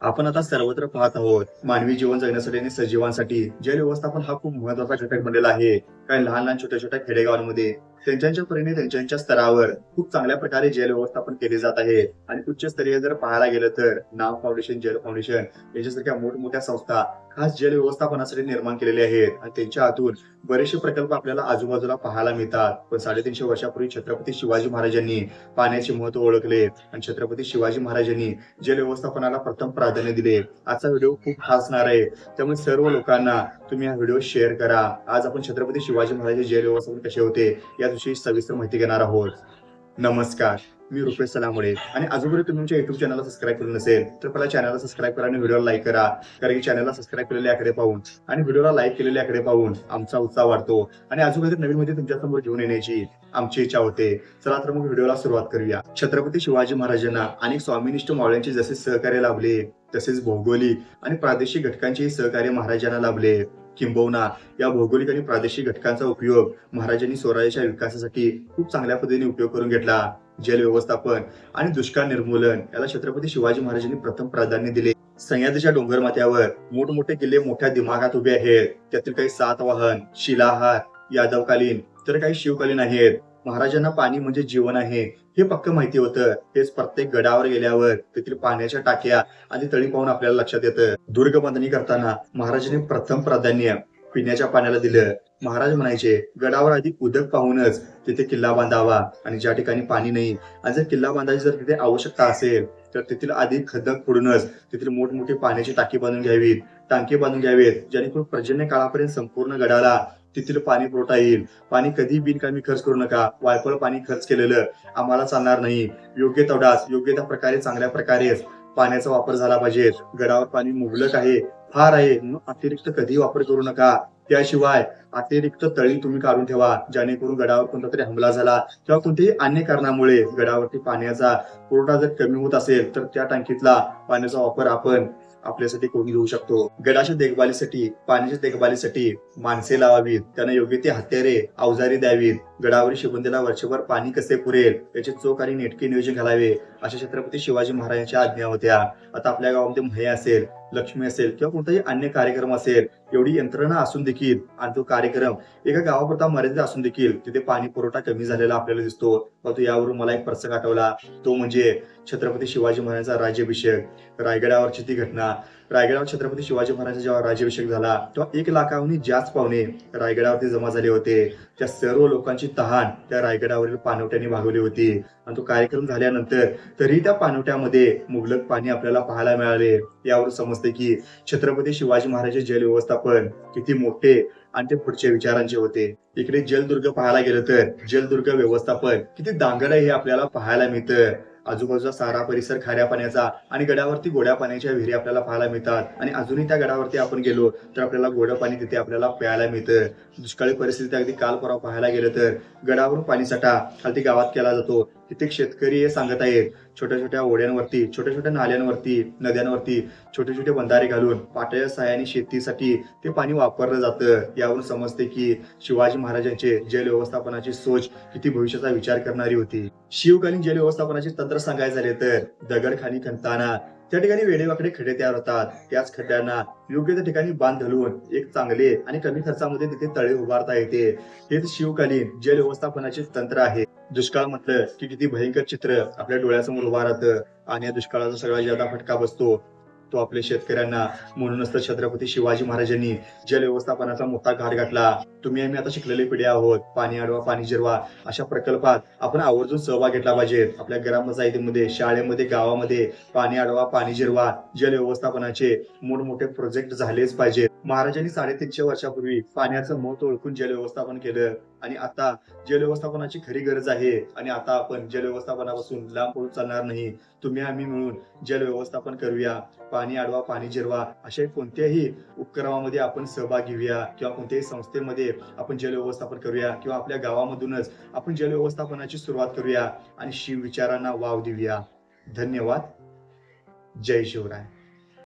आपण आता सर्वत्र पाहत आहोत. मानवी जीवन जगण्यासाठी आणि सजीवांसाठी जल व्यवस्थापन हा खूप महत्त्वाचा घटक बनलेला आहे. काही लहान लहान छोट्या छोट्या खेडेगावांमध्ये त्यांच्या परीने त्यांच्या स्तरावर खूप चांगल्या प्रकारे जल व्यवस्थापन केले जात आहे. आणि उच्च स्तरीय जर पाहायला गेलं तर नाव फाउंडेशन जल फाउंडेशन यांच्यासारख्या मोठमोठ्या संस्था खास जल व्यवस्थापनासाठी निर्माण केलेले आहेत. आणि त्यांच्या हातून बरेचसे प्रकल्प आपल्याला आजूबाजूला पाहायला मिळतात. पण साडेतीनशे वर्षापूर्वी छत्रपती शिवाजी महाराजांनी पाण्याचे महत्त्व ओळखले. आणि छत्रपती शिवाजी महाराजांनी जल व्यवस्थापनाला प्रथम प्राधान्य दिले. आजचा व्हिडिओ खूप खास असणार आहे. त्यामुळे सर्व लोकांना तुम्ही हा व्हिडिओ शेअर करा. आज आपण छत्रपती शिवाजी महाराज जल व्यवस्थापन कसे होते याविषयी सविस्तर माहिती घेणार आहोत. नमस्कार मी रुपेश सलामुळे आणि अजूनपर्यंत तुमच्या युट्यूब चॅनलला सबस्क्राईब केलं नसेल तर पहिला चॅनलला सबस्क्राईब करा आणि व्हिडिओला लाईक करा कारण की चॅनलला सबस्क्राईब केलेल्या आकडे पाहून आणि व्हिडिओला लाईक केलेल्या आकडे पाहून आमचा उत्साह वाढतो आणि अजून नवीन म्हणजे मध्ये तुमच्यासमोर घेऊन येण्याची आमची इच्छा होते चला तर मग व्हिडिओला सुरुवात करूया. छत्रपती शिवाजी महाराजांना आणि स्वामिनिष्ठ मावळ्यांचे जसे सहकार्य लाभले तसेच भौगोलिक आणि प्रादेशिक घटकांचेही सहकार्य महाराजांना लाभले. किंबहुना या भौगोलिक आणि प्रादेशिक घटकांचा उपयोग महाराजांनी स्वराज्याच्या विकासासाठी खूप चांगल्या पद्धतीने उपयोग करून घेतला. जल व्यवस्थापन आणि दुष्काळ निर्मूलन याला छत्रपती शिवाजी महाराजांनी प्रथम प्राधान्य दिले. सह्याद्रीच्या डोंगर माथ्यावर मोठमोठे किल्ले मोठ्या दिमागात उभे आहेत. त्यातील काही सातवाहन शिलाहार यादवकालीन तर काही शिवकालीन आहेत. महाराजांना पाणी म्हणजे जीवन आहे. हे पक्क माहिती होतं. तेच प्रत्येक गडावर गेल्यावर तेथील पाण्याच्या टाक्या आणि तळी पाहून आपल्याला लक्षात येतं. दुर्ग बांधणी करताना महाराजांनी प्रथम प्राधान्य पिण्याच्या पाण्याला दिलं. महाराज म्हणायचे गडावर आधी उदक पाहूनच तिथे किल्ला बांधावा आणि ज्या ठिकाणी पाणी नाही आणि जर किल्ला बांधायची जर तिथे आवश्यकता असेल तर तेथील आधी खदक फोडूनच तेथील मोठमोठी पाण्याची टाकी बांधून घ्यावीत. टाकी बांधून घ्यावेत. जेणेकरून पर्जन्य काळापर्यंत संपूर्ण गडाला तिथील पाणी पुरवठा येईल. पाणी कधी बिनकामी खर्च करू नका. वायफळ पाणी खर्च केलेलं आम्हाला चालणार नाही. योग्य तेवढाच योग्य त्या प्रकारे चांगल्या प्रकारे पाण्याचा वापर झाला पाहिजे. गडावर पाणी मुबलक आहे फार आहे. अतिरिक्त कधी वापर करू नका. त्याशिवाय अतिरिक्त तळी तुम्ही काढून ठेवा. जेणेकरून गडावर कोणता तरी हमला झाला किंवा कोणत्याही अन्य कारणामुळे गडावरती पाण्याचा पुरवठा जर कमी होत असेल तर त्या टाकीतला पाण्याचा वापर आपण आपल्यासाठी कोणी घेऊ शकतो. गडाच्या देखभालीसाठी पाण्याच्या देखभालीसाठी माणसे लावावीत. त्यांना योग्य ते हत्यारे अवजारे द्यावीत. गडावरील शिबंदीला वर्षभर पाणी कसे पुरेल? याचे चोख आणि नेटके नियोजन घालावे अशा छत्रपती शिवाजी महाराजांच्या आज्ञा होत्या. आता आपल्या गावामध्ये म्है असेल. लक्ष्मी असेल किंवा कोणताही अन्य कार्यक्रम असेल एवढी यंत्रणा असून देखील आणि तो कार्यक्रम एका गावापुरता मर्यादित असून देखील तिथे पाणी पुरवठा कमी झालेला आपल्याला दिसतो. परंतु यावरून मला एक प्रसंग आठवला. तो म्हणजे छत्रपती शिवाजी महाराजांचा राज्याभिषेक रायगडावरची ती घटना. रायगडावर छत्रपती शिवाजी महाराजांचा जेव्हा राज्याभिषेक झाला तेव्हा एक लाखाहून जास्त पाहुणे रायगडावरती जमा झाले होते. त्या सर्व लोकांची तहान त्या रायगडावरील पाणवट्याने भागवली होती. आणि तो कार्यक्रम झाल्यानंतर तरी त्या पाणवट्यामध्ये मुबलक पाणी आपल्याला पाहायला मिळाले. यावर समजते की छत्रपती शिवाजी महाराज जल व्यवस्थापन किती मोठे आणि ते पुढच्या विचारांचे होते. इकडे जलदुर्ग पाहायला गेलं तर जलदुर्ग व्यवस्थापन किती दांगड हे आपल्याला पाहायला मिळतं. आजूबाजूचा सारा परिसर खाऱ्या पाण्याचा आणि गडावरती गोड्या पाण्याच्या विहिरी आपल्याला पाहायला मिळतात. आणि अजूनही त्या गडावरती आपण गेलो तर आपल्याला गोडं पाणी तिथे आपल्याला प्यायला मिळतं. दुष्काळी परिस्थिती अगदी काल परवा पाहायला गेलं तर गडावरून पाणीसाठा खालती गावात केला जातो. कित्येक शेतकरी हे सांगत आहेत छोट्या छोट्या ओढ्यांवरती छोट्या छोट्या नाल्यांवरती नद्यांवरती छोटे छोटे बंधारे घालून पाट्याच्या सहाय्याने शेतीसाठी ते पाणी वापरलं जातं. यावरून समजते की शिवाजी महाराजांचे जल व्यवस्थापनाची सोच किती भविष्याचा विचार करणारी होती. शिवकालीन जल व्यवस्थापनाचे तंत्र सांगायचे झाले तर दगडखाणी खणताना त्या ठिकाणी वेडेवाकडे खड्डे तयार होतात. त्याच खड्ड्यांना योग्य त्या ठिकाणी बांध घालून एक चांगले आणि कमी खर्चामध्ये तिथे तळे उभारता येते. हेच शिवकालीन जल व्यवस्थापनाचे तंत्र आहे. दुष्काळ म्हटलं की किती भयंकर चित्र आपल्या डोळ्यासमोर उभा राहतं आणि या दुष्काळाचा सगळा ज्यादा फटका बसतो. तो आपल्या शेतकऱ्यांना म्हणूनच तर छत्रपती शिवाजी महाराजांनी जल व्यवस्थापनाचा मोठा घाट घातला तुम्ही आम्ही आता शिकलेली पिढी आहोत. पाणी अडवा पाणी जिरवा अशा प्रकल्पात आपण आवर्जून सहभाग घेतला पाहिजे. आपल्या ग्रामपंचायतीमध्ये शाळेमध्ये गावामध्ये पाणी अडवा पाणी जिरवा जल व्यवस्थापनाचे मोठमोठे प्रोजेक्ट झालेच पाहिजेत. महाराजांनी साडेतीनशे वर्षापूर्वी पाण्याचं महत्त्व ओळखून जल व्यवस्थापन केलं आणि आता जल व्यवस्थापनाची खरी गरज आहे आणि आता आपण जल व्यवस्थापनापासून लांब पडून चालणार नाही. तुम्ही आम्ही मिळून जल व्यवस्थापन करूया. पाणी अडवा पाणी जिरवा अशा कोणत्याही उपक्रमामध्ये आपण सहभाग घेऊया किंवा कोणत्याही संस्थेमध्ये आपण जल व्यवस्थापन करूया किंवा आपल्या गावामधूनच आपण जलव्यवस्थापनाची सुरुवात करूया आणि शिव विचारांना वाव देऊया. धन्यवाद. जय शिवराय.